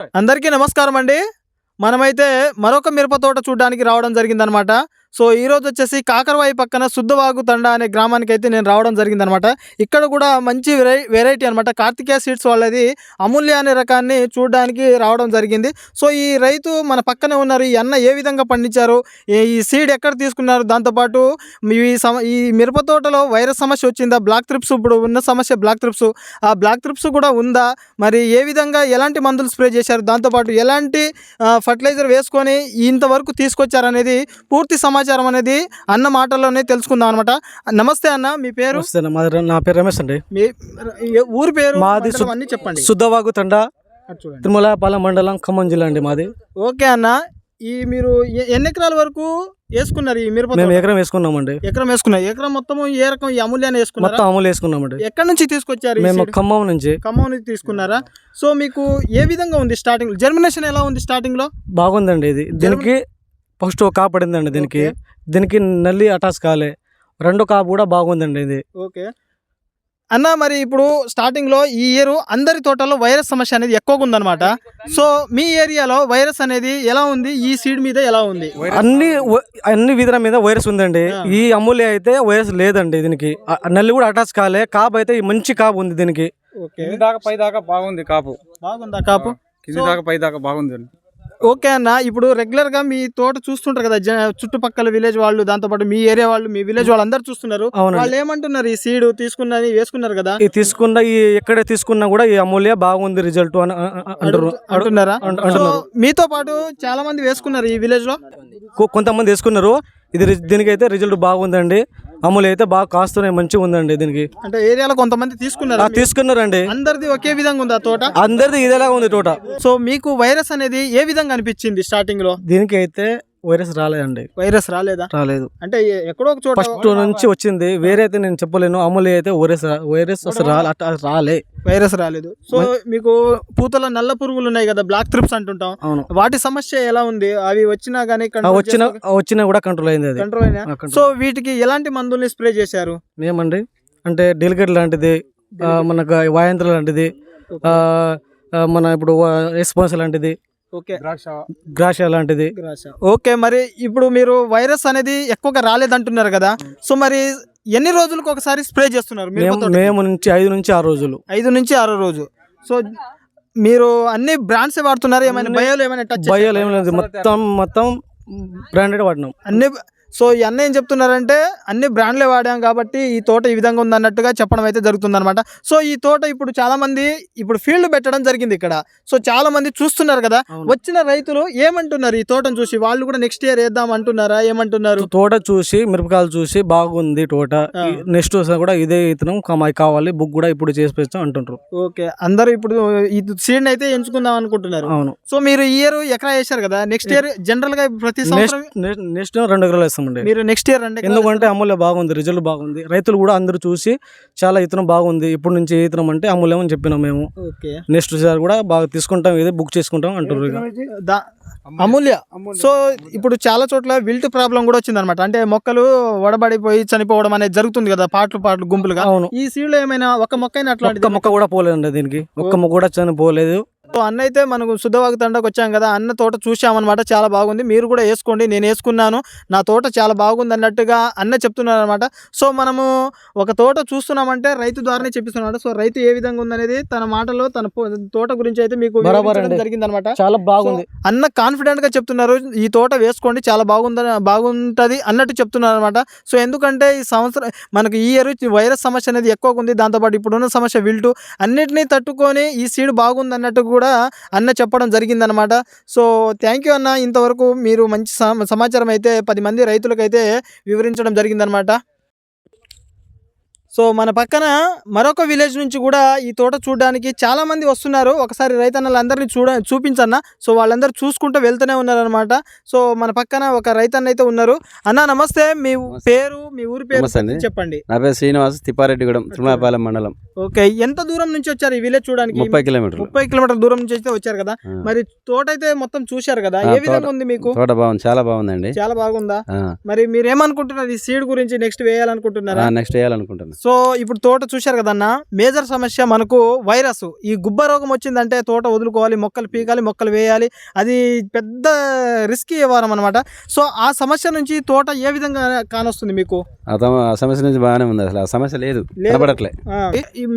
అందరికీ నమస్కారం అండి మనమైతే మరొక మిరప తోట చూడడానికి రావడం జరిగిందనమాట సో ఈరోజు వచ్చేసి కాకరవాయి పక్కన శుద్ధవాగు తండ అనే గ్రామానికి అయితే నేను రావడం జరిగిందనమాట. ఇక్కడ కూడా మంచి వెరై వెరైటీ అనమాట. కార్తికేయ సీడ్స్ వాళ్ళది అమూల్య అనే రకాన్ని చూడడానికి రావడం జరిగింది. సో ఈ రైతు మన పక్కనే ఉన్నారు. ఈ అన్న ఏ విధంగా పండించారు? ఈ- సీడ్ ఎక్కడ తీసుకున్నారు? దాంతోపాటు ఈ సమ ఈ మిరప తోటలో వైరస్ సమస్య వచ్చిందా? బ్లాక్ త్రిప్స్ ఇప్పుడు ఉన్న సమస్య బ్లాక్ త్రిప్స్ ఆ బ్లాక్ త్రిప్స్ కూడా ఉందా? మరి ఏ విధంగా ఎలాంటి మందులు స్ప్రే చేశారు? దాంతోపాటు ఎలాంటి ఫర్టిలైజర్ వేసుకొని ఇంతవరకు తీసుకొచ్చారనేది పూర్తి సమాచారం అనేది అన్న మాటల్లోనే తెలుసుకుందాం అనమాట నమస్తే అన్న మీ పేరు? నా పేరు రమేష్ అండి. మీ ఊరి పేరు మాది అన్ని చెప్పండి. శుద్ధవాగు తండ తిరుమలపాలెం మండలం ఖమ్మం జిల్లా అండి మాది. ఓకే అన్న ఈ మీరు ఎన్ని ఎకరాల వరకు వేసుకున్నారు ఈ మిరప మేము? ఎకరం వేసుకున్నామండి. ఎకరం వేసుకున్నారు. ఎకరం మొత్తం ఏ రకం ఈ అమూల్యాన్ని వేసుకున్నారా? మొత్తం అమలు వేసుకున్నామండి. ఎక్కడి నుంచి తీసుకొచ్చారు మేము? ఖమ్మం నుంచి. ఖమ్మం నుంచి తీసుకున్నారా? సో మీకు ఏ విధంగా ఉంది స్టార్టింగ్ జర్మినేషన్ ఎలా ఉంది స్టార్టింగ్లో? బాగుందండి ఇది. దీనికి ఫస్ట్ ఒక కాపు పడిందండి దీనికి. దీనికి నల్లి అటాచ్ కాలే. రెండో కాపు కూడా బాగుందండి ఇది. ఓకే. అన్న మరి ఇప్పుడు స్టార్టింగ్లో ఈ ఇయర్ అందరి తోటలో వైరస్ సమస్య అనేది ఎక్కువగా ఉందన్నమాట. సో మీ ఏరియాలో వైరస్ అనేది ఎలా ఉంది? ఈ సీడ్ మీద ఎలా ఉంది? అన్ని వ- అన్ని విధుల మీద వైరస్ ఉందండి. ఈ అమూల్య అయితే వైరస్ లేదండి దీనికి. నల్లి కూడా అటాచ్ కాలే. కాపు అయితే ఈ మంచి కాపు ఉంది దీనికి. దాకా పై దాకా బాగుంది కాపు. బాగుందా కాపు? కింది దాకా పై దాకా బాగుంది ఓకే అన్న ఇప్పుడు రెగ్యులర్గా మీ తోట చూస్తుంటారు కదా చుట్టుపక్కల విలేజ్ వాళ్ళు దాంతోపాటు మీ ఏరియా వాళ్ళు మీ విలేజ్ వాళ్ళు అందరు చూస్తున్నారు. వాళ్ళు ఏమంటున్నారు ఈ సీడ్ తీసుకున్నది వేసుకున్నారు కదా? ఈ తీసుకున్న ఈ ఎక్కడ తీసుకున్నా కూడా ఈ అమూల్య బాగుంది రిజల్ట్ అని అంటారు. అంటున్నారా? మీతో పాటు చాలా మంది వేసుకున్నారు ఈ విలేజ్లో? కొంతమంది వేసుకున్నారు. ఇది దీనికైతే రిజల్ట్ బాగుందండి. అమూల్య అయితే బాగా కాస్తున్నాయి మంచిగా ఉందండి దీనికి. అంటే ఏరియాలో కొంతమంది తీసుకున్నారు తీసుకున్నారండి. అందరిది ఒకే విధంగా ఉందా తోట? అందరిది ఇదేలా ఉంది తోట. సో మీకు వైరస్ అనేది ఏ విధంగా అనిపించింది స్టార్టింగ్లో? దీనికి అయితే వైరస్ రాలేదండి. వైరస్ రాలేదా? రాలేదు. అంటే ఎక్కడో ఒక చోట ఫస్ట్ నుంచి వచ్చింది. వేరే అయితే నేను చెప్పలేను. అమూల్య అయితే వైరస్ వైరస్ అసలు రాలే రాలే. వైరస్ రాలేదు. సో మీకు పూతల నల్ల పురుగులు ఉన్నాయి కదా బ్లాక్ త్రిప్స్ అంటుంటాం. అవును. వాటి సమస్య ఎలా ఉంది? అవి వచ్చినా గానీ ఆ వచ్చిన వచ్చినా కూడా కంట్రోల్ అయింది అది. కంట్రోల్ అయినా. సో వీటికి ఎలాంటి మందుల్ని స్ప్రే చేశారు? ఏమండి అంటే డెలికేట్ లాంటిది మనకు వాయంత్ర లాంటిది మన ఇప్పుడు రెస్పాన్స్ లాంటిది ఓకే. ద్రాక్ష. గ్రాష లాంటిది. ఓకే మరి ఇప్పుడు మీరు వైరస్ అనేది ఎక్కువగా రాలేదంటున్నారు కదా. సో మరి ఎన్ని రోజులకు ఒకసారి స్ప్రే చేస్తున్నారు మేము నుంచి ఐదు నుంచి ఆరు రోజులు. ఐదు నుంచి ఆరో రోజు సో మీరు అన్ని బ్రాండ్స్ వాడుతున్నారు? ఏమైనా బయోలు ఏమైనా టచ్ భయాలు ఏం లేదు. మొత్తం మొత్తం బ్రాండెడ్ వాడినాం. అన్ని సో ఈ అన్న ఏం చెప్తున్నారంటే అన్ని బ్రాండ్లే వాడాం కాబట్టి ఈ తోట ఈ విధంగా ఉంది అన్నట్టుగా చెప్పడం అయితే జరుగుతుందన్నమాట. సో ఈ తోట ఇప్పుడు చాలా మంది ఇప్పుడు ఫీల్డ్ పెట్టడం జరిగింది ఇక్కడ. సో చాలా మంది చూస్తున్నారు కదా. వచ్చిన రైతులు ఏమంటున్నారు ఈ తోటను చూసి? వాళ్ళు కూడా నెక్స్ట్ ఇయర్ వేద్దాం అంటున్నారా? ఏమంటున్నారు? తోట చూసి మిరపకాయలు చూసి బాగుంది తోట. నెక్స్ట్ కూడా ఇదే ఇతనం కావాలి బుక్ కూడా ఇప్పుడు చేసి పెంచాం అంటుంటారు ఓకే అందరూ ఇప్పుడు ఈ సీడ్ అయితే ఎంచుకుందాం అనుకుంటున్నారు. అవును. సో మీరు ఈ ఇయర్ ఎకరా వేశారు కదా నెక్స్ట్ ఇయర్ జనరల్గా ప్రతి నెక్స్ట్ రెండు ఎకరాలు వేస్తామండి మీరు నెక్స్ట్ ఇయర్ అంటే ఎందుకంటే అమూల్య బాగుంది రిజల్ట్ బాగుంది. రైతులు కూడా అందరూ చూసి చాలా ఇతనం బాగుంది. ఇప్పటి నుంచి ఇతనం అంటే అమూల్యం అని చెప్పినాం మేము. నెక్స్ట్ సార్ కూడా బాగా తీసుకుంటాం ఇదే బుక్ చేసుకుంటాం అంటారు అమూల్య. సో ఇప్పుడు చాలా చోట్ల విల్ట్ ప్రాబ్లం కూడా వచ్చింది అనమాట అంటే మొక్కలు వడబడిపోయి చనిపోవడం అనేది జరుగుతుంది కదా పాటలు పాటలు గుంపులుగా. అవును. ఈ సీడ్లో ఏమైనా ఒక మొక్క అయినా అట్లాంటిది మొక్క కూడా పోలేదండి దీనికి. ఒక్క మొక్క కూడా చనిపోలేదు. సో అన్న అయితే మనకు శుద్ధవాగు తండకు వచ్చాం కదా అన్న తోట చూసామన్నమాట చాలా బాగుంది. మీరు కూడా వేసుకోండి నేను వేసుకున్నాను. నా తోట చాలా బాగుంది అన్నట్టుగా అన్న చెప్తున్నారు అనమాట సో మనము ఒక తోట చూస్తున్నామంటే రైతు ద్వారానే చెప్పిస్తున్నాడు సో రైతు ఏ విధంగా ఉందనేది తన మాటలో తన తోట గురించి అయితే మీకు. జరిగింది అనమాట చాలా బాగుంది. అన్న కాన్ఫిడెంట్గా చెప్తున్నారు ఈ తోట వేసుకోండి చాలా బాగుందని బాగుంటది అన్నట్టు చెప్తున్నారు అనమాట సో ఎందుకంటే ఈ సంవత్సరం మనకు ఈ ఇయర్ వైరస్ సమస్య అనేది ఎక్కువగా ఉంది. దాంతోపాటు ఇప్పుడున్న సమస్య విల్టు అన్నిటినీ తట్టుకొని ఈ సీడ్ బాగుంది అన్నట్టు కూడా అన్న చెప్పడం జరిగిందనమాట సో థ్యాంక్ యూ అన్న. ఇంతవరకు మీరు మంచి సమాచారం అయితే పది మంది రైతులకైతే వివరించడం జరిగిందనమాట సో మన పక్కన మరొక విలేజ్ నుంచి కూడా ఈ తోట చూడడానికి చాలా మంది వస్తున్నారు. ఒకసారి రైతన్నలందరినీ చూడ చూపించన్న. సో వాళ్ళందరూ చూసుకుంటూ వెళ్తూనే ఉన్నారనమాట సో మన పక్కన ఒక రైతన్న అయితే ఉన్నారు. అన్న నమస్తే. మీ పేరు మీ ఊరి పేరు. చెప్పండి. నా పేరు శ్రీనివాస్ తిప్పారెడ్డిగూడెం తిరుమలపాలెం మండలం. ఓకే. ఎంత దూరం నుంచి వచ్చారు ఈ విలేజ్ చూడడానికి? ముప్పై కిలోమీటర్లు. ముప్పై కిలోమీటర్ దూరం నుంచి అయితే వచ్చారు కదా. మరి తోట అయితే మొత్తం చూశారు కదా? ఏ విధంగా. ఉంది మీకు? తోట బాగుంది. చాలా బాగుందండి. చాలా బాగుందా? మరి మీరు ఏమనుకుంటున్నారు ఈ సీడ్ గురించి నెక్స్ట్ వేయాలనుకుంటున్నారా? నెక్స్ట్ వేయాలనుకుంటున్నాను సో ఇప్పుడు తోట చూశారు కదన్న? మేజర్ సమస్య మనకు వైరస్. ఈ గుబ్బ రోగం వచ్చిందంటే తోట వదులుకోవాలి మొక్కలు పీకాలి మొక్కలు వేయాలి. అది పెద్ద రిస్కీ వ్యవహారం అనమాట సో ఆ సమస్య నుంచి తోట ఏ విధంగా కానొస్తుంది మీకు? ఆ సమస్య నుంచి బాగానే ఉంది అసలు. ఆ సమస్య లేదు. కనపడట్లే.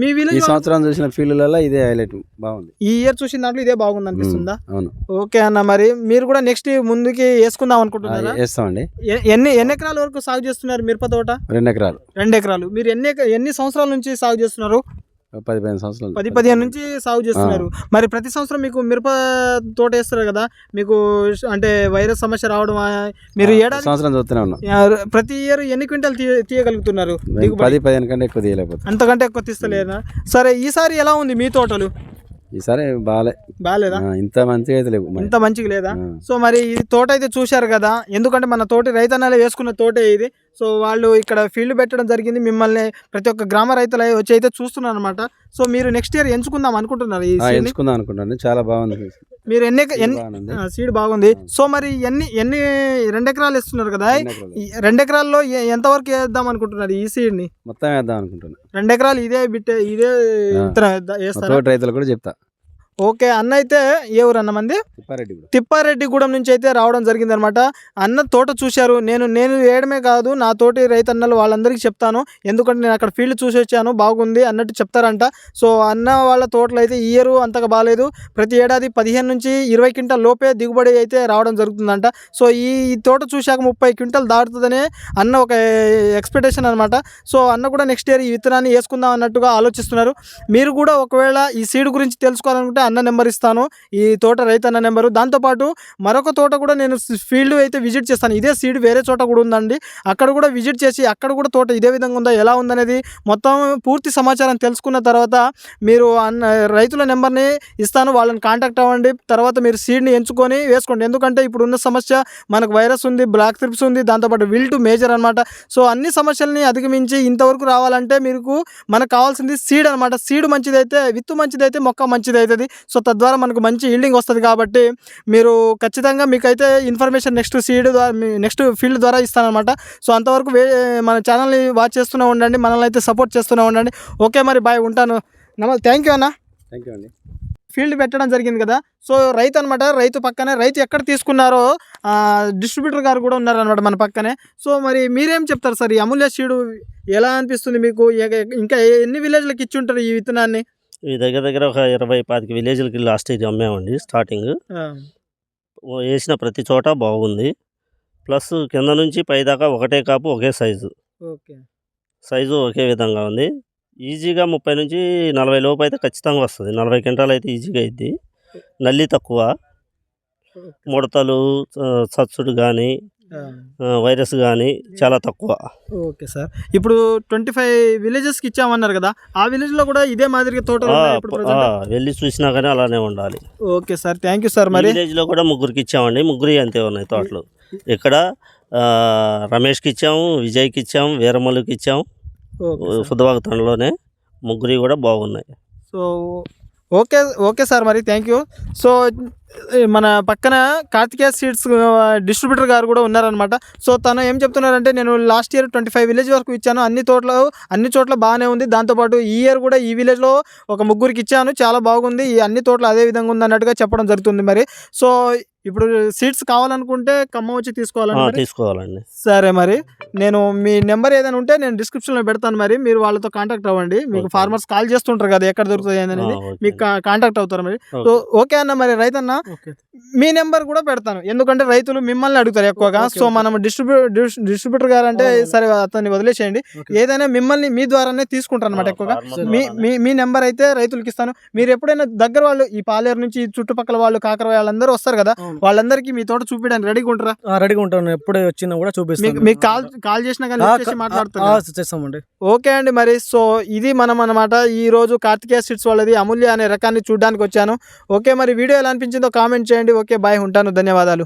మీ ఈ సంవత్సరం చూసిన ఫీల్డ్లలో ఇదే హైలైట్ బాగుంది. ఈ ఇయర్ చూసిన దాంట్లో ఇదే బాగుంది అనిపిస్తుందా? అవును. ఓకే అన్న మరి మీరు కూడా నెక్స్ట్ ముందుకి వేసుకుందాం అనుకుంటున్నారా? వేస్తామండి. ఎన్ని ఎన్ని ఎకరాల వరకు సాగు చేస్తున్నారు మిరప తోట? రెండు ఎకరాలు. రెండు ఎకరాలు. మీరు ఎన్ని ఎన్ని సంవత్సరాల నుంచి సాగు చేస్తున్నారు? పది పదిహేను సంవత్సరాలు. పది పదిహేను నుంచి సాగు చేస్తున్నారు. మరి ప్రతి సంవత్సరం మీకు మిరప తోట వేస్తారు కదా మీకు అంటే వైరస్ సమస్య రావడం మీరు ఏడాది సంవత్సరం చూస్తూనే ఉన్నాం. ప్రతి ఇయర్ ఎన్ని క్వింటాలు తీయగలుగుతున్నారు? పది పదిహేను కంటే ఎక్కువ తీయలేకపోతాం అంతకంటే ఎక్కువ తీస్తలేదా? సరే ఈసారి ఎలా ఉంది మీ తోటలు? ఈసారి బాగాలే బాగాలేదా ఇంత మంచిగా అయితే లేవు. ఇంత మంచిగా లేదా. సో మరి ఈ తోట అయితే చూశారు కదా ఎందుకంటే మన తోటి రైతన్నలే వేసుకున్న తోటే ఇది. సో వాళ్ళు ఇక్కడ ఫీల్డ్ పెట్టడం జరిగింది. మిమ్మల్ని ప్రతి ఒక్క గ్రామ రైతులు వచ్చి అయితే చూస్తున్నారు అనమాట సో మీరు నెక్స్ట్ ఇయర్ ఎంచుకుందాం అనుకుంటున్నారు ఈ? ఎంచుకుందాం అనుకుంటాను చాలా బాగుంది. మీరు ఎన్ని సీడ్ బాగుంది. సో మరి ఎన్ని ఎన్ని రెండు ఎకరాలు ఇస్తున్నారు కదా? రెండు ఎకరాల్లో ఎ- ఎంతవరకు వేద్దాం అనుకుంటున్నారు ఈ సీడ్ని? మొత్తం వేద్దాం అనుకుంటున్నాను రెండు ఎకరాలు ఇదే బిట్టే ఇదే రైతులు కూడా చెప్తా. ఓకే అన్న అయితే ఏ ఊరు అన్న మంది తిప్పారెడ్డిగూడెం నుంచి అయితే రావడం జరిగింది అనమాట అన్న తోట చూశారు. నేను నేను వేయడమే కాదు నా తోటి రైతన్నలు వాళ్ళందరికీ చెప్తాను. ఎందుకంటే నేను అక్కడ ఫీల్డ్ చూసి వచ్చాను బాగుంది అన్నట్టు చెప్తారంట. సో అన్న వాళ్ళ తోటలు అయితే ఈ ఇయర్ అంతగా బాగాలేదు ప్రతి ఏడాది పదిహేను నుంచి ఇరవై క్వింటల్ లోపే దిగుబడి అయితే రావడం జరుగుతుందంట. సో ఈ ఈ తోట చూశాక ముప్పై క్వింటల్ దాటుతుందనే అన్న ఒక ఎక్స్పెక్టేషన్ అనమాట సో అన్న కూడా నెక్స్ట్ ఇయర్ ఈ విత్తనాన్ని వేసుకుందాం అన్నట్టుగా ఆలోచిస్తున్నారు. మీరు కూడా ఒకవేళ ఈ సీడ్ గురించి తెలుసుకోవాలనుకుంటే అన్న నెంబర్ ఇస్తాను ఈ తోట రైతు అన్న నెంబరు. దాంతోపాటు మరొక తోట కూడా నేను ఫీల్డ్ అయితే విజిట్ చేస్తాను. ఇదే సీడ్ వేరే చోట కూడా ఉందండి. అక్కడ కూడా విజిట్ చేసి అక్కడ కూడా తోట ఇదే విధంగా ఉందా ఎలా ఉందనేది మొత్తం పూర్తి సమాచారం తెలుసుకున్న తర్వాత మీరు అన్న రైతుల నెంబర్ని ఇస్తాను. వాళ్ళని కాంటాక్ట్ అవ్వండి. తర్వాత మీరు సీడ్ని ఎంచుకొని వేసుకోండి. ఎందుకంటే ఇప్పుడు ఉన్న సమస్య మనకు వైరస్ ఉంది బ్లాక్ త్రిప్స్ ఉంది దాంతోపాటు విల్ టు మేజర్ అనమాట సో అన్ని సమస్యల్ని అధిగమించి ఇంతవరకు రావాలంటే మీకు మనకు కావాల్సింది సీడ్ అనమాట సీడ్ మంచిదైతే విత్తు మంచిదైతే మొక్క మంచిది అవుతుంది సో తద్వారా మనకు మంచి ఈల్డింగ్ వస్తుంది కాబట్టి మీరు ఖచ్చితంగా మీకైతే ఇన్ఫర్మేషన్ నెక్స్ట్ సీడ్ ద్వారా నెక్స్ట్ ఫీల్డ్ ద్వారా ఇస్తానమాట సో అంతవరకు వే మన ఛానల్ని వాచ్ చేస్తూనే ఉండండి మనల్ని అయితే సపోర్ట్ చేస్తూనే ఉండండి. ఓకే మరి బాయ్ ఉంటాను. నమస్తే థ్యాంక్ యూ అన్న. థ్యాంక్ యూ అండి. ఫీల్డ్ పెట్టడం జరిగింది కదా. సో రైతు అనమాట రైతు పక్కనే రైతు ఎక్కడ తీసుకున్నారో డిస్ట్రిబ్యూటర్ గారు కూడా ఉన్నారనమాట మన పక్కనే. సో మరి మీరేం చెప్తారు సార్? ఈ అమూల్య సీడు ఎలా అనిపిస్తుంది మీకు? ఇంకా ఎన్ని విలేజ్లకు ఇచ్చి ఉంటారు ఈ విత్తనాన్ని? ఈ దగ్గర దగ్గర ఒక ఇరవై పాతిక విలేజ్లకి లాస్ట్ ఇయర్ అమ్మామండి స్టార్టింగ్ వేసిన ప్రతి చోట బాగుంది. ప్లస్ కింద నుంచి పై దాకా ఒకటే కాపు ఒకే సైజు. సైజు ఒకే విధంగా ఉంది. ఈజీగా ముప్పై నుంచి నలభై లోపు అయితే ఖచ్చితంగా వస్తుంది. నలభై క్వింటాలు అయితే ఈజీగా అయింది నల్లి తక్కువ. ముడతలు సచ్చుడు కానీ వైరస్ కానీ చాలా తక్కువ. Okay sir. ఇప్పుడు ట్వంటీ ఫైవ్ విలేజెస్కి ఇచ్చామన్నారు కదా ఆ విలేజ్లో కూడా ఇదే మాదిరిగా తోటలు ఆ, ఉన్నాయి ఇప్పుడు ప- present? ఆ, వెళ్ళి చూసినా కానీ అలానే ఉండాలి. Okay sir. Thank you sir మరి. విలేజ్లో కూడా ముగ్గురికి ఇచ్చామండి. ముగ్గురు అంతే ఉన్నాయి తోటలు. ఇక్కడ ఆ, రమేష్కి ఇచ్చాము విజయ్కి ఇచ్చాము వీరమల్లుకి ఇచ్చాము. ఓకే తండలోనే ముగ్గురి కూడా బాగున్నాయి. సో ఓకే ఓకే సార్ మరి. థ్యాంక్ యూ సో మన పక్కన కార్తికేయ సీడ్స్ డిస్ట్రిబ్యూటర్ గారు కూడా ఉన్నారనమాట సో తను ఏం చెప్తున్నారంటే నేను last year twenty five village వరకు ఇచ్చాను. అన్ని తోటలో అన్ని చోట్ల బాగానే ఉంది. దాంతోపాటు ఈ ఇయర్ కూడా ఈ విలేజ్లో ఒక ముగ్గురికి ఇచ్చాను. చాలా బాగుంది. ఈ అన్ని తోటలు అదే విధంగా ఉంది అన్నట్టుగా చెప్పడం జరుగుతుంది మరి. సో ఇప్పుడు సీడ్స్ కావాలనుకుంటే ఖమ్మం వచ్చి మరి. తీసుకోవాలండి. సరే మరి. నేను మీ నెంబర్ ఏదైనా ఉంటే నేను డిస్క్రిప్షన్లో పెడతాను మరి. మీరు వాళ్ళతో కాంటాక్ట్ అవ్వండి. మీకు. ఫార్మర్స్ కాల్ చేస్తుంటారు కదా ఎక్కడ దొరుకుతుంది అనేది. మీకు కాంటాక్ట్ అవుతారు మరి. సో ఓకే అన్న మరి. రైతన్న మీ నెంబర్ కూడా పెడతాను. ఎందుకంటే రైతులు మిమ్మల్ని అడుగుతారు ఎక్కువగా. సో. మనం డిస్ట్రిబ్యూ డిస్ట్రిబ్యూటర్ గారు అంటే. సరే అతన్ని వదిలేసేయండి. ఏదైనా మిమ్మల్ని మీ ద్వారానే తీసుకుంటారు అనమాట ఎక్కువగా. మీ. మీ మీ నెంబర్ అయితే రైతులకి ఇస్తాను. మీరు ఎప్పుడైనా దగ్గర వాళ్ళు ఈ పాలేరు నుంచి చుట్టుపక్కల వాళ్ళు కాకర వాళ్ళందరూ వస్తారు కదా. వాళ్ళందరికీ మీ తోట చూపించడానికి రెడీగా ఉంటారా? రెడీగా ఉంటాను. ఎప్పుడే వచ్చినా కూడా చూపిస్తాను. మీకు కాల్ కాల్ చేసినా కానీ. చేస్తామండి. ఓకే అండి మరి. సో ఇది మనం అన్నమాట ఈ రోజు కార్తికేయ సిట్స్ వాళ్ళది అమూల్య అనే రకాన్ని చూడడానికి వచ్చాను. ఓకే మరి వీడియో ఎలా అనిపించిందో కామెంట్ చేయండి. ఓకే బాయ్ ఉంటాను. ధన్యవాదాలు.